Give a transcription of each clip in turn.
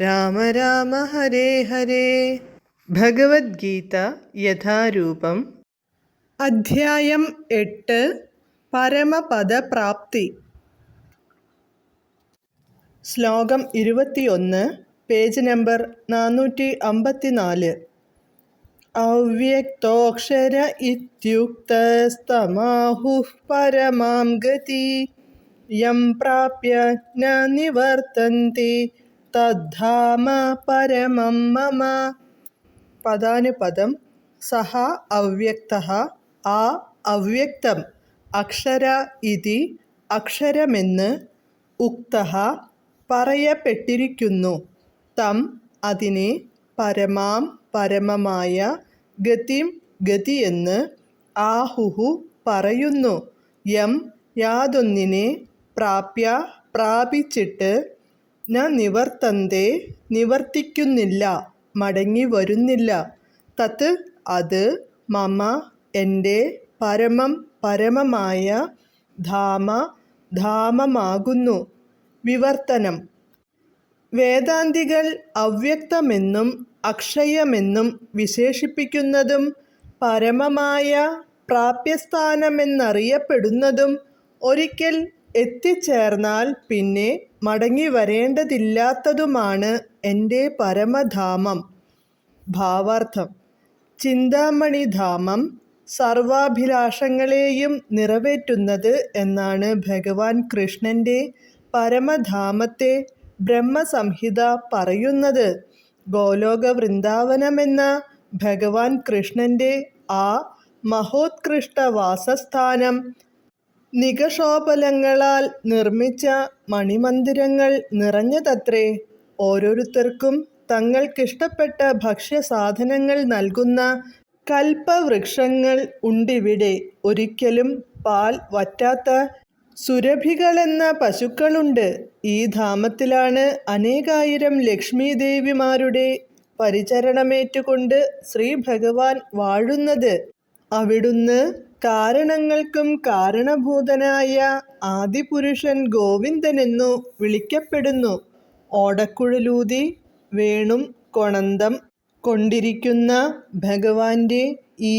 രാമ രാമ ഹരേ ഹരേ. ഭഗവത്ഗീത യഥാരൂപം. അധ്യായം എട്ട്. പരമപദപ്രാപ്തി. ശ്ലോകം ഇരുപത്തിയൊന്ന് പേജ് നമ്പർ നാനൂറ്റി അമ്പത്തിനാല് അവ്യക്തോക്ഷര ഇത്യുക്തസ്തമാഹുഃ പരമാം ഗതി. യം പ്രാപ്യ നിവർത്തന്തി. തദ്ധാമ പരമം മമ പദാനുപദം സഹ അവ്യക്ത ആ അവ്യക്തം അക്ഷര ഇതി അക്ഷരമെന്ന് ഉക്ത പറയപ്പെട്ടിരിക്കുന്നു। തം അതിനെ പരമാം പരമമായ ഗതിം ഗതിയെന്ന് ആഹുഹു പറയുന്നു। യം യാതൊന്നിനെ പ്രാപ്യ പ്രാപിച്ചിട്ട് ന നിവർത്തിക്കുന്നില്ല മടങ്ങി വരുന്നില്ല തത് അത് മമ എന്റെ പരമം പരമമായ ധാമ ധാമമാകുന്നു. വിവർത്തനം. വേദാന്തികൾ അവ്യക്തമെന്നും അക്ഷയമെന്നും വിശേഷിപ്പിക്കുന്നതും പരമമായ പ്രാപ്യസ്ഥാനമെന്നറിയപ്പെടുന്നതും ഒരിക്കൽ എത്തിച്ചേർന്നാൽ പിന്നെ മടങ്ങി വരേണ്ടതില്ലാത്തതുമാണ് എന്റെ പരമധാമം. ഭാവാർത്ഥം. ചിന്താമണിധാമം സർവാഭിലാഷങ്ങളെയും നിറവേറ്റുന്നത് എന്നാണ് ഭഗവാൻ കൃഷ്ണന്റെ പരമധാമത്തെ ബ്രഹ്മസംഹിത പറയുന്നത്. ഗോലോക വൃന്ദാവനമെന്ന ഭഗവാൻ കൃഷ്ണന്റെ ആ മഹോത്കൃഷ്ട വാസസ്ഥാനം നികഷോപലങ്ങളാൽ നിർമ്മിച്ച മണിമന്ദിരങ്ങൾ നിറഞ്ഞതത്രേ. ഓരോരുത്തർക്കും തങ്ങൾക്കിഷ്ടപ്പെട്ട ഭക്ഷ്യസാധനങ്ങൾ നൽകുന്ന കൽപ്പവൃക്ഷങ്ങൾ ഉണ്ടിവിടെ. ഒരിക്കലും പാൽ വറ്റാത്ത സുരഭികളെന്ന പശുക്കളുണ്ട്. ഈ ധാമത്തിലാണ് അനേകായിരം ലക്ഷ്മീദേവിമാരുടെ പരിചരണമേറ്റുകൊണ്ട് ശ്രീ ഭഗവാൻ വാഴുന്നത്. അവിടുന്ന് കാരണങ്ങൾക്കും കാരണഭൂതനായ ആദിപുരുഷൻ ഗോവിന്ദനെന്നു വിളിക്കപ്പെടുന്നു. ഓടക്കുഴലൂതി വേണും കൊണന്തം കൊണ്ടിരിക്കുന്ന ഭഗവാന്റെ ഈ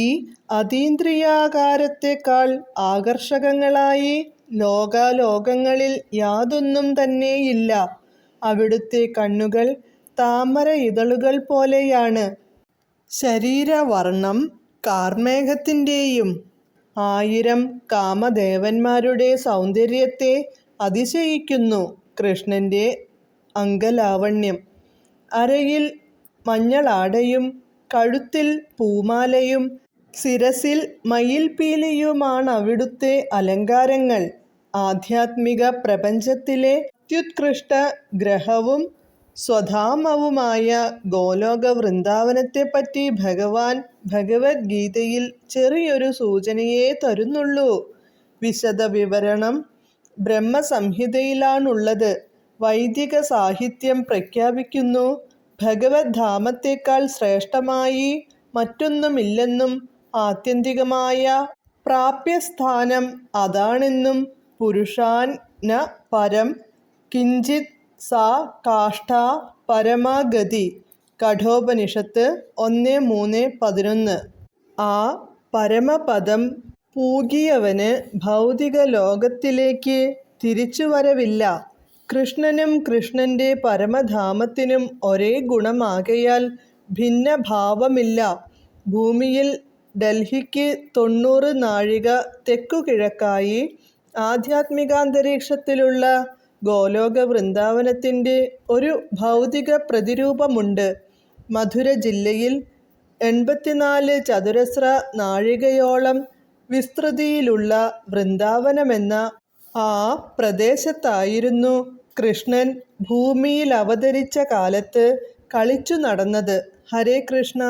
അതീന്ദ്രിയാകാരത്തെക്കാൾ ആകർഷകങ്ങളായി ലോകാലോകങ്ങളിൽ യാതൊന്നും തന്നെയില്ല. അവിടുത്തെ കണ്ണുകൾ താമര ഇതളുകൾ പോലെയാണ്. ശരീരവർണം കാർമേഘത്തിന്റെയും ആയിരം കാമദേവന്മാരുടെ സൗന്ദര്യത്തെ അതിശയിക്കുന്നു കൃഷ്ണന്റെ അങ്കലാവണ്യം അരയിൽ മഞ്ഞളാടയും കഴുത്തിൽ പൂമാലയും ശിരസിൽ മയിൽപ്പീലിയുമാണവിടുത്തെ അലങ്കാരങ്ങൾ. ആധ്യാത്മിക പ്രപഞ്ചത്തിലെ അത്യുത്കൃഷ്ട ഗ്രഹവും സ്വധാമവുമായ ഗോലോക വൃന്ദാവനത്തെപ്പറ്റി ഭഗവാൻ ഭഗവത്ഗീതയിൽ ചെറിയൊരു സൂചനയേ തരുന്നുള്ളൂ. വിശദവിവരണം ബ്രഹ്മസംഹിതയിലാണുള്ളത്. വൈദിക സാഹിത്യം പ്രഖ്യാപിക്കുന്നു ഭഗവദ്ധാമത്തേക്കാൾ ശ്രേഷ്ഠമായി മറ്റൊന്നുമില്ലെന്നും ആത്യന്തികമായ പ്രാപ്യസ്ഥാനം അതാണെന്നും പുരുഷാൻ ന പരം കിഞ്ചിത് സാ കാഷ്ഠ പരമാഗതി കഠോപനിഷത്ത് ഒന്ന് മൂന്ന് പതിനൊന്ന്. ആ പരമപദം പൂകിയവന് ഭൗതിക ലോകത്തിലേക്ക് തിരിച്ചുവരവില്ല. കൃഷ്ണനും കൃഷ്ണന്റെ പരമധാമത്തിനും ഒരേ ഗുണമാകയാൽ ഭിന്നഭാവമില്ല. ഭൂമിയിൽ ഡൽഹിക്ക് തൊണ്ണൂറ് നാഴിക തെക്കുകിഴക്കായി ആധ്യാത്മികാന്തരീക്ഷത്തിലുള്ള ഗോലോക വൃന്ദാവനത്തിന്റെ ഒരു ഭൗതിക പ്രതിരൂപമുണ്ട്. മധുര ജില്ലയിൽ എൺപത്തിനാല് ചതുരശ്ര നാഴികയോളം വിസ്തൃതിയിലുള്ള വൃന്ദാവനമെന്ന ആ പ്രദേശത്തായിരുന്നു കൃഷ്ണൻ ഭൂമിയിൽ അവതരിച്ച കാലത്ത് കളിച്ചു നടന്നത് ഹരേ കൃഷ്ണ